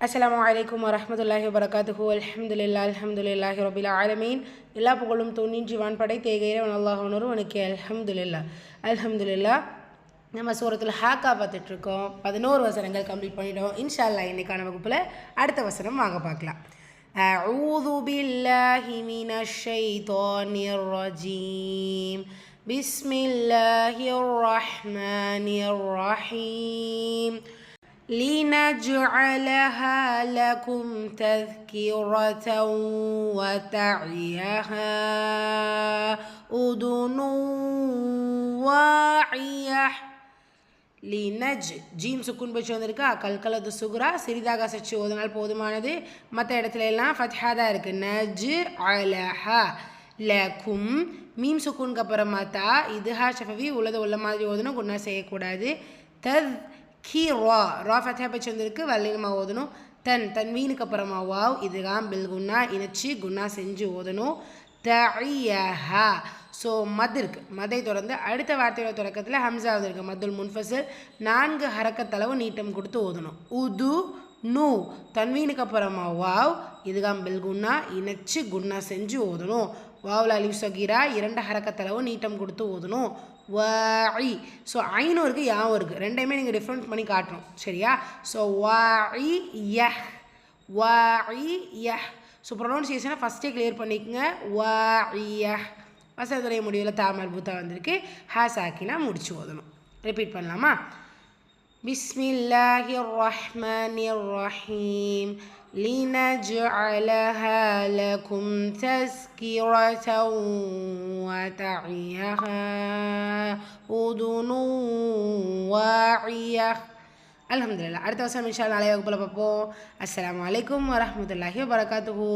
அஸ்ஸலாமு அலைக்கும் வரஹ்மத்துல்லாஹி வபரகாத்துஹு அல்ஹம்துலில்லாஹ் அல்ஹம்துலில்லாஹி ரபில் ஆலமீன் எல்லா புகழும் தோன்றின்றி வான்படை தேகையிறவன் அல்லாஹ் உணர்வனுக்கு அல்ஹம்துலில்லா அல்ஹம்துலில்லா நம்ம சூரத்தில் ஹாக்கா பார்த்துட்ருக்கோம் பதினோரு வசனங்கள் கம்ப்ளீட் பண்ணிட்டோம் இன்ஷா அல்லாஹ் இன்னைக்கான வகுப்பில் அடுத்த வசனம் வாங்க பார்க்கலாம் أعوذ بالله من الشيطان الرجيم بسم الله الرحمن الرحيم لنجعلها لكم تذكرة وتعيها أذن واعية லினஜ் ஜீம் சுக்குன் பச்சு வந்திருக்கா கல்கலது சுகுரா சிறிதாக சச்சு ஓதுனால் போதுமானது மற்ற இடத்துல எல்லாம் ஃபத்ஹா தான் இருக்குது நஜ் அலஹா லக்கும் மீம் சுக்குனுக்கு அப்புறமா தா இது ஹா ஷஃபவி உள்ளது உள்ள மாதிரி ஓதணும் குன்னா செய்யக்கூடாது தத் கீ ரா ரா ஃபத்ஹா பச்சு வந்திருக்கு வல்லினமாக ஓதணும். தன் தன்வீனுக்கு அப்புறமா வாவ் இதுகாம் பில் குண்ணா இணைச்சி குன்னா செஞ்சு ஓதணும். தஇயஹா ஸோ மத் இருக்குது மதை தொடர்ந்து அடுத்த வார்த்தையோட தொடக்கத்தில் ஹம்சா வந்திருக்கு மதுல் முன்ஃபசில் நான்கு ஹரக்கத்தளவு நீட்டம் கொடுத்து ஓதணும். உது நூ தன்வீனுக்கு அப்புறமா வாவ் இதுகாம் பில் குன்னா இணைச்சு குன்னா செஞ்சு ஓதணும். வாவில் அலிவ் சகீரா இரண்டு ஹரக்கத்தளவு நீட்டம் கொடுத்து ஓதணும். வாஇ ஸோ ஐனும் இருக்குது யாவும் இருக்குது ரெண்டையுமே நீங்கள் டிஃப்ரெண்ட் பண்ணி காட்டணும். சரியா? ஸோ வாஇ யஹ். ஐ யஹ். ஸோ ப்ரொனவுன்சியேஷனை ஃபஸ்ட்டே கிளியர் பண்ணிக்கோங்க. வாஇய வசதுடைய முடிவில் தாமல் பூத்தா வந்திருக்கு. ஹா சாக்கினா முடிச்சு ஓதணும். ரிப்பீட் பண்ணலாமா? பிஸ்மில்லாஹி ரஹ்மானி ரஹீம் لنجعلها لكم تذكرة وتعيها أذن واعية அலமதுல்லா அடுத்த வருஷம் இன்ஷா நாளைய வகுப்பில் பார்ப்போம் அஸ்லாம் வலைக்கம் வரமத்துல்லாஹி வரகாத்துஹூ